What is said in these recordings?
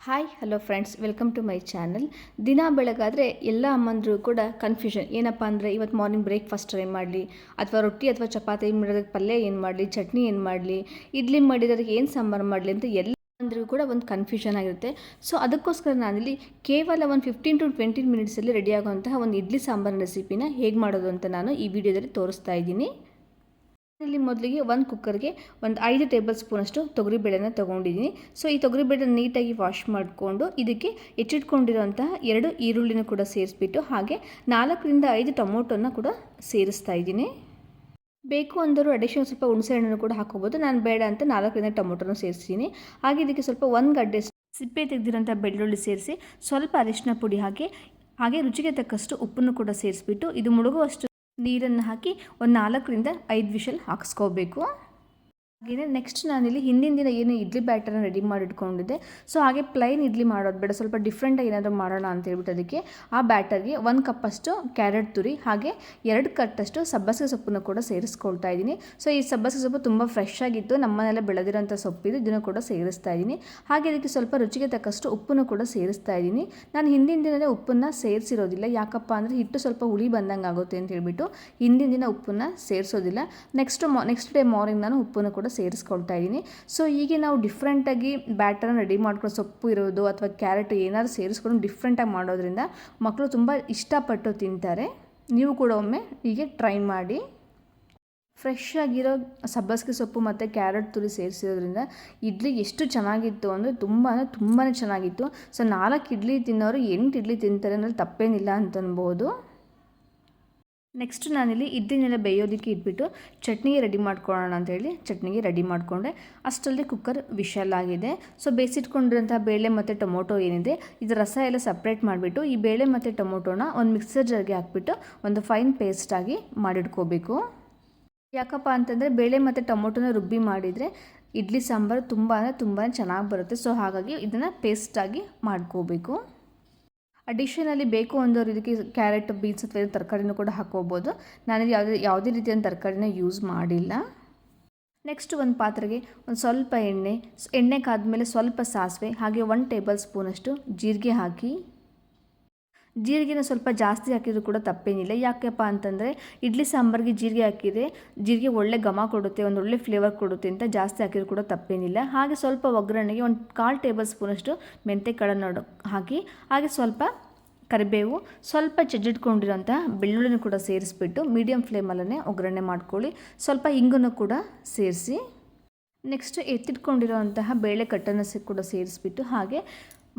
Hi hello friends welcome to my channel ದಿನ ಬೆಳಗಾದರೆ ಎಲ್ಲ ಅಮ್ಮಂದರು ಕೂಡ ಕನ್ಫ್ಯೂಷನ್ ಏನಪ್ಪ ಅಂದರೆ ಇವತ್ತು ಮಾರ್ನಿಂಗ್ ಬ್ರೇಕ್ಫಾಸ್ಟ್ ಏನು ಮಾಡಲಿ, ಅಥವಾ ರೊಟ್ಟಿ ಅಥವಾ ಚಪಾತಿ ಮಾಡೋದಕ್ಕೆ ಪಲ್ಯ ಏನು ಮಾಡಲಿ, ಚಟ್ನಿ ಏನು ಮಾಡಲಿ, ಇಡ್ಲಿ ಮಾಡಿರೋದಕ್ಕೆ ಏನು ಸಾಂಬಾರು ಮಾಡಲಿ ಅಂತ ಎಲ್ಲ ಅಂದ್ರೂ ಕೂಡ ಒಂದು ಕನ್ಫ್ಯೂಷನ್ ಆಗಿರುತ್ತೆ. ಸೊ ಅದಕ್ಕೋಸ್ಕರ ನಾನಿಲ್ಲಿ ಕೇವಲ ಒಂದು ಫಿಫ್ಟೀನ್ ಟು ಟ್ವೆಂಟಿ ಮಿನಿಟ್ಸಲ್ಲಿ ರೆಡಿ ಆಗುವಂತಹ ಒಂದು ಇಡ್ಲಿ ಸಾಂಬಾರು ರೆಸಿಪಿನ ಹೇಗೆ ಮಾಡೋದು ಅಂತ ನಾನು ಈ ವಿಡಿಯೋದಲ್ಲಿ ತೋರಿಸ್ತಾ ಇದ್ದೀನಿ. ಇಲ್ಲಿ ಮೊದಲಿಗೆ ಒಂದು ಕುಕ್ಕರ್ಗೆ ಒಂದು ಐದು ಟೇಬಲ್ ಸ್ಪೂನಷ್ಟು ತೊಗರಿಬೇಳೆನ ತೊಗೊಂಡಿದ್ದೀನಿ. ಸೊ ಈ ತೊಗರಿಬೇಳೆ ನೀಟಾಗಿ ವಾಶ್ ಮಾಡಿಕೊಂಡು ಇದಕ್ಕೆ ಹೆಚ್ಚಿಟ್ಕೊಂಡಿರೋಂತಹ ಎರಡು ಈರುಳ್ಳಿನ ಕೂಡ ಸೇರಿಸ್ಬಿಟ್ಟು ಹಾಗೆ ನಾಲ್ಕರಿಂದ ಐದು ಟೊಮೊಟೊನ ಕೂಡ ಸೇರಿಸ್ತಾ ಇದ್ದೀನಿ. ಬೇಕು ಅಂದರೂ ಅಡಿಷನ್ ಸ್ವಲ್ಪ ಹುಣಸೆ ಹಣ್ಣನ್ನು ಕೂಡ ಹಾಕೋಬೋದು ನಾನು ಬೇಡ ಅಂತ ನಾಲ್ಕರಿಂದ ಟೊಮೊಟೊನ ಸೇರಿಸ್ತೀನಿ ಹಾಗೆ ಇದಕ್ಕೆ ಸ್ವಲ್ಪ ಒಂದು ಗಡ್ಡೆ ಸಿಪ್ಪೆ ತೆಗೆದಿರೋಂಥ ಬೆಳ್ಳುಳ್ಳಿ ಸೇರಿಸಿ ಸ್ವಲ್ಪ ಅರಿಶಿನ ಪುಡಿ ಹಾಕಿ, ಹಾಗೆ ರುಚಿಗೆ ತಕ್ಕಷ್ಟು ಉಪ್ಪನ್ನು ಕೂಡ ಸೇರಿಸ್ಬಿಟ್ಟು ಇದು ಮುಳುಗುವಷ್ಟು ನೀರನ್ನು ಹಾಕಿ ಒಂದು ನಾಲ್ಕರಿಂದ ಐದು ವಿಷಲ್ ಹಾಕಿಸ್ಕೋಬೇಕು. ಹಾಗೆಯೇ ನೆಕ್ಸ್ಟ್ ನಾನಿಲ್ಲಿ ಹಿಂದಿನ ದಿನ ಏನು ಇಡ್ಲಿ ಬ್ಯಾಟರ್ನ ರೆಡಿ ಮಾಡಿ ಇಟ್ಕೊಂಡಿದ್ದೆ ಸೊ ಹಾಗೆ ಪ್ಲೈನ್ ಇಡ್ಲಿ ಮಾಡೋದು ಬೇಡ. ಸ್ವಲ್ಪ ಡಿಫ್ರೆಂಟಾಗಿ ಏನಾದರೂ ಮಾಡೋಣ ಅಂತ ಹೇಳ್ಬಿಟ್ಟು ಅದಕ್ಕೆ ಆ ಬ್ಯಾಟರ್ಗೆ ಒಂದು ಕಪ್ಪಷ್ಟು ಕ್ಯಾರೆಟ್ ತುರಿ, ಹಾಗೆ ಎರಡು ಕಟ್ಟಷ್ಟು ಸಬ್ಬಸಿಗೆ ಸೊಪ್ಪನ್ನು ಕೂಡ ಸೇರಿಸ್ಕೊಳ್ತಾ ಇದ್ದೀನಿ. ಸೊ ಈ ಸಬ್ಬಸಿಗೆ ಸೊಪ್ಪು ತುಂಬ ಫ್ರೆಶ್ ಆಗಿತ್ತು. ನಮ್ಮನೆಲ್ಲ ಬೆಳೆದಿರೋಂಥ ಸೊಪ್ಪಿದು ಇದನ್ನು ಕೂಡ ಸೇರಿಸ್ತಾ ಇದ್ದೀನಿ. ಹಾಗೆ ಇದಕ್ಕೆ ಸ್ವಲ್ಪ ರುಚಿಗೆ ತಕ್ಕಷ್ಟು ಉಪ್ಪನ್ನು ಕೂಡ ಸೇರಿಸ್ತಾ ಇದ್ದೀನಿ. ನಾನು ಹಿಂದಿನ ದಿನವೇ ಉಪ್ಪನ್ನು ಸೇರಿಸಿರೋದಿಲ್ಲ. ಯಾಕಪ್ಪ ಅಂದರೆ ಹಿಟ್ಟು ಸ್ವಲ್ಪ ಹುಳಿ ಬಂದಂಗೆ ಆಗುತ್ತೆ ಅಂತ ಹೇಳ್ಬಿಟ್ಟು ಹಿಂದಿನ ದಿನ ಉಪ್ಪನ್ನು ಸೇರಿಸೋದಿಲ್ಲ. ನೆಕ್ಸ್ಟ್ ಮಾ ನೆಕ್ಸ್ಟ್ ಡೇ ಮಾರ್ನಿಂಗ್ ನಾನು ಉಪ್ಪನ್ನು ಕೂಡ ಸೇರಿಸ್ಕೊಳ್ತಾ ಇದ್ದೀನಿ. ಸೊ ಹೀಗೆ ನಾವು ಡಿಫ್ರೆಂಟಾಗಿ ಬ್ಯಾಟರ್ನ ರೆಡಿ ಮಾಡ್ಕೊಂಡು ಸೊಪ್ಪು ಇರೋದು ಅಥವಾ ಕ್ಯಾರೆಟ್ ಏನಾದರೂ ಸೇರಿಸ್ಕೊಂಡು ಡಿಫ್ರೆಂಟಾಗಿ ಮಾಡೋದ್ರಿಂದ ಮಕ್ಕಳು ತುಂಬ ಇಷ್ಟಪಟ್ಟು ತಿಂತಾರೆ. ನೀವು ಕೂಡ ಒಮ್ಮೆ ಹೀಗೆ ಟ್ರೈ ಮಾಡಿ. ಫ್ರೆಶ್ ಆಗಿರೋ ಸಬ್ಬಸಿಗೆ ಸೊಪ್ಪು ಮತ್ತು ಕ್ಯಾರೆಟ್ ತುರಿ ಸೇರಿಸಿರೋದ್ರಿಂದ ಇಡ್ಲಿ ಎಷ್ಟು ಚೆನ್ನಾಗಿತ್ತು ಅಂದರೆ ತುಂಬ ಅಂದರೆ ತುಂಬಾ ಚೆನ್ನಾಗಿತ್ತು. ಸೊ ನಾಲ್ಕು ಇಡ್ಲಿ ತಿನ್ನೋರು ಎಂಟು ಇಡ್ಲಿ ತಿಂತಾರೆ ಅನ್ನೋದು ತಪ್ಪೇನಿಲ್ಲ ಅಂತ ಅನ್ಬೋದು. ನೆಕ್ಸ್ಟ್ ನಾನಿಲ್ಲಿ ಇದ್ದಿನೆಲ್ಲ ಬೇಯೋದಕ್ಕೆ ಇಟ್ಬಿಟ್ಟು ಚಟ್ನಿಗೆ ರೆಡಿ ಮಾಡ್ಕೊಳ್ಳೋಣ ಅಂತೇಳಿ ಚಟ್ನಿಗೆ ರೆಡಿ ಮಾಡಿಕೊಂಡೆ. ಅಷ್ಟರಲ್ಲಿ ಕುಕ್ಕರ್ ವಿಶಲ್ ಆಗಿದೆ. ಸೊ ಬೇಯಿಸಿಟ್ಕೊಂಡಿರೋಂಥ ಬೇಳೆ ಮತ್ತು ಟೊಮೊಟೊ ಏನಿದೆ ಇದು ರಸ ಎಲ್ಲ ಸಪ್ರೇಟ್ ಮಾಡಿಬಿಟ್ಟು ಈ ಬೇಳೆ ಮತ್ತು ಟೊಮೊಟೊನ ಒಂದು ಮಿಕ್ಸರ್ ಜರ್ಗೆ ಹಾಕ್ಬಿಟ್ಟು ಒಂದು ಫೈನ್ ಪೇಸ್ಟಾಗಿ ಮಾಡಿಟ್ಕೋಬೇಕು. ಯಾಕಪ್ಪ ಅಂತಂದರೆ ಬೇಳೆ ಮತ್ತು ಟೊಮೊಟೊನ ರುಬ್ಬಿ ಮಾಡಿದರೆ ಇಡ್ಲಿ ಸಾಂಬಾರು ತುಂಬ ಅಂದರೆ ತುಂಬಾ ಚೆನ್ನಾಗಿ ಬರುತ್ತೆ. ಸೊ ಹಾಗಾಗಿ ಇದನ್ನು ಪೇಸ್ಟಾಗಿ ಮಾಡ್ಕೋಬೇಕು. ಅಡಿಷನಲ್ಲಿ ಬೇಕು ಅಂದವರು ಇದಕ್ಕೆ ಕ್ಯಾರೆಟ್ ಬೀನ್ಸ್ ಅಥವಾ ತರಕಾರಿನೂ ಕೂಡ ಹಾಕೋಬೋದು ನಾನಿಲ್ಲಿ ಯಾವುದೇ ಯಾವುದೇ ರೀತಿಯ ತರಕಾರಿನ ಯೂಸ್ ಮಾಡಿಲ್ಲ. ನೆಕ್ಸ್ಟ್ ಒಂದು ಪಾತ್ರೆಗೆ ಒಂದು ಸ್ವಲ್ಪ ಎಣ್ಣೆ ಎಣ್ಣೆ ಕಾದ ಮೇಲೆ ಸ್ವಲ್ಪ ಸಾಸಿವೆ, ಹಾಗೆ ಒನ್ ಟೇಬಲ್ ಸ್ಪೂನಷ್ಟು ಜೀರಿಗೆ ಹಾಕಿ. ಜೀರಿಗೆನ ಸ್ವಲ್ಪ ಜಾಸ್ತಿ ಹಾಕಿದರೂ ಕೂಡ ತಪ್ಪೇನಿಲ್ಲ. ಯಾಕೆಪ್ಪ ಅಂತಂದರೆ ಇಡ್ಲಿ ಸಾಂಬಾರಿಗೆ ಜೀರಿಗೆ ಹಾಕಿದರೆ ಜೀರಿಗೆ ಒಳ್ಳೆ ಘಮ ಕೊಡುತ್ತೆ, ಒಂದು ಒಳ್ಳೆ ಫ್ಲೇವರ್ ಕೊಡುತ್ತೆ ಅಂತ ಜಾಸ್ತಿ ಹಾಕಿದ್ರು ಕೂಡ ತಪ್ಪೇನಿಲ್ಲ. ಹಾಗೆ ಸ್ವಲ್ಪ ಒಗ್ಗರಣೆಗೆ ಒಂದು ಕಾಲು ಟೇಬಲ್ ಸ್ಪೂನಷ್ಟು ಮೆಂತೆ ಕಾಳನ್ನು ಹಾಕಿ, ಹಾಗೆ ಸ್ವಲ್ಪ ಕರಿಬೇವು, ಸ್ವಲ್ಪ ಜಜ್ಜಿಟ್ಕೊಂಡಿರೋಂಥ ಬೆಳ್ಳುಳ್ಳಿನೂ ಕೂಡ ಸೇರಿಸ್ಬಿಟ್ಟು ಮೀಡಿಯಮ್ ಫ್ಲೇಮಲ್ಲೇ ಒಗ್ಗರಣೆ ಮಾಡ್ಕೊಳ್ಳಿ. ಸ್ವಲ್ಪ ಇಂಗನ್ನು ಕೂಡ ಸೇರಿಸಿ. ನೆಕ್ಸ್ಟ್ ಎತ್ತಿಟ್ಕೊಂಡಿರೋಂತಹ ಬೇಳೆ ಕಟ್ಟನ್ನು ಕೂಡ ಸೇರಿಸ್ಬಿಟ್ಟು ಹಾಗೆ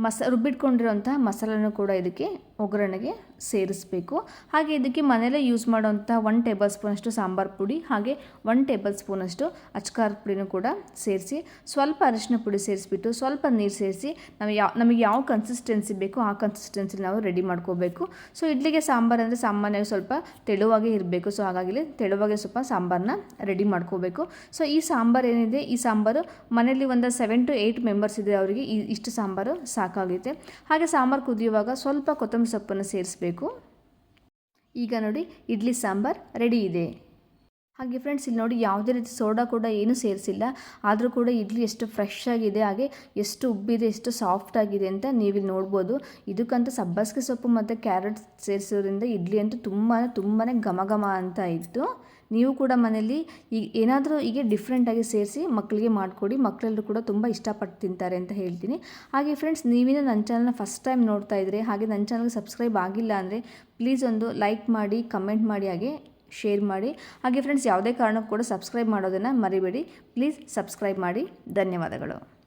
ಮಸ ರುಬ್ಬಿಟ್ಕೊಂಡಿರೋಂತಹ ಮಸಾಲನೂ ಕೂಡ ಇದಕ್ಕೆ ಒಗ್ಗರಣೆಗೆ ಸೇರಿಸಬೇಕು. ಹಾಗೆ ಇದಕ್ಕೆ ಮನೆಯಲ್ಲೇ ಯೂಸ್ ಮಾಡೋಂಥ ಒನ್ ಟೇಬಲ್ ಸ್ಪೂನಷ್ಟು ಸಾಂಬಾರು ಪುಡಿ, ಹಾಗೆ ಒನ್ ಟೇಬಲ್ ಸ್ಪೂನಷ್ಟು ಅಚ್ಕಾರ ಪುಡಿನೂ ಕೂಡ ಸೇರಿಸಿ, ಸ್ವಲ್ಪ ಅರಿಶಿನ ಪುಡಿ ಸೇರಿಸ್ಬಿಟ್ಟು ಸ್ವಲ್ಪ ನೀರು ಸೇರಿಸಿ, ನಮಗೆ ಯಾವ ನಮಗೆ ಯಾವ ಕನ್ಸಿಸ್ಟೆನ್ಸಿ ಬೇಕೋ ಆ ಕನ್ಸಿಸ್ಟೆನ್ಸಿ ನಾವು ರೆಡಿ ಮಾಡ್ಕೋಬೇಕು. ಸೊ ಇಡ್ಲಿಗೆ ಸಾಂಬಾರು ಅಂದರೆ ಸಾಮಾನ್ಯವಾಗಿ ಸ್ವಲ್ಪ ತೆಳುವಾಗೆ ಇರಬೇಕು. ಸೊ ಹಾಗಾಗಿ ತೆಳುವಾಗೆ ಸ್ವಲ್ಪ ಸಾಂಬಾರನ್ನ ರೆಡಿ ಮಾಡ್ಕೋಬೇಕು. ಸೊ ಈ ಸಾಂಬಾರು ಏನಿದೆ? ಈ ಸಾಂಬಾರು ಮನೆಯಲ್ಲಿ ಒಂದು ಸೆವೆನ್ ಟು ಏಯ್ಟ್ ಮೆಂಬರ್ಸ್ ಇದೆ ಅವರಿಗೆ ಇಷ್ಟು ಸಾಂಬಾರು ಸಾಕಾಗುತ್ತೆ ಹಾಗೆ ಸಾಂಬಾರು ಕುದಿಯುವಾಗ ಸ್ವಲ್ಪ ಕೊತ್ತಂಬರಿ ಸೊಪ್ಪನ್ನು ಸೇರಿಸಬೇಕು. ಈಗ ನೋಡಿ ಇಡ್ಲಿ ಸಾಂಬಾರ್ ರೆಡಿ ಇದೆ. ಹಾಗೆ ಫ್ರೆಂಡ್ಸ್ ಇಲ್ಲಿ ನೋಡಿ ಯಾವುದೇ ರೀತಿ ಸೋಡಾ ಕೂಡ ಏನು ಸೇರಿಸಿಲ್ಲ. ಆದರೂ ಕೂಡ ಇಡ್ಲಿ ಎಷ್ಟು ಫ್ರೆಶ್ ಆಗಿದೆ, ಹಾಗೆ ಎಷ್ಟು ಉಬ್ಬಿದೆ, ಎಷ್ಟು ಸಾಫ್ಟ್ ಆಗಿದೆ ಅಂತ ನೀವಿಲ್ಲಿ ನೋಡ್ಬೋದು. ಇದಕ್ಕಂತೂ ಸಬ್ಬಸಿಗೆ ಸೊಪ್ಪು ಮತ್ತು ಕ್ಯಾರೆಟ್ ಸೇರಿಸೋದ್ರಿಂದ ಇಡ್ಲಿ ಅಂತೂ ತುಂಬಾ ತುಂಬಾ ಘಮ ಘಮ ಅಂತ ಇತ್ತು. ನೀವು ಕೂಡ ಮನೇಲಿ ಈಗ ಏನಾದರೂ ಹೀಗೆ ಡಿಫ್ರೆಂಟಾಗಿ ಸೇರಿಸಿ ಮಕ್ಕಳಿಗೆ ಮಾಡಿಕೊಡಿ. ಮಕ್ಕಳೆಲ್ಲರೂ ಕೂಡ ತುಂಬ ಇಷ್ಟಪಟ್ಟು ತಿಂತಾರೆ ಅಂತ ಹೇಳ್ತೀನಿ. ಹಾಗೆ ಫ್ರೆಂಡ್ಸ್ ನೀವಿನ ನನ್ನ ಚಾನಲ್ನ ಫಸ್ಟ್ ಟೈಮ್ ನೋಡ್ತಾ ಇದ್ದರೆ ಹಾಗೆ ನನ್ನ ಚಾನಲ್ಗೆ ಸಬ್ಸ್ಕ್ರೈಬ್ ಆಗಿಲ್ಲ ಅಂದರೆ ಪ್ಲೀಸ್ ಒಂದು ಲೈಕ್ ಮಾಡಿ ಕಮೆಂಟ್ ಮಾಡಿ, ಹಾಗೆ ಶೇರ್ ಮಾಡಿ. ಹಾಗೆ ಫ್ರೆಂಡ್ಸ್ ಯಾವುದೇ ಕಾರಣಕ್ಕೂ ಕೂಡ ಸಬ್ಸ್ಕ್ರೈಬ್ ಮಾಡೋದನ್ನು ಮರಿಬೇಡಿ. ಪ್ಲೀಸ್ ಸಬ್ಸ್ಕ್ರೈಬ್ ಮಾಡಿ. ಧನ್ಯವಾದಗಳು.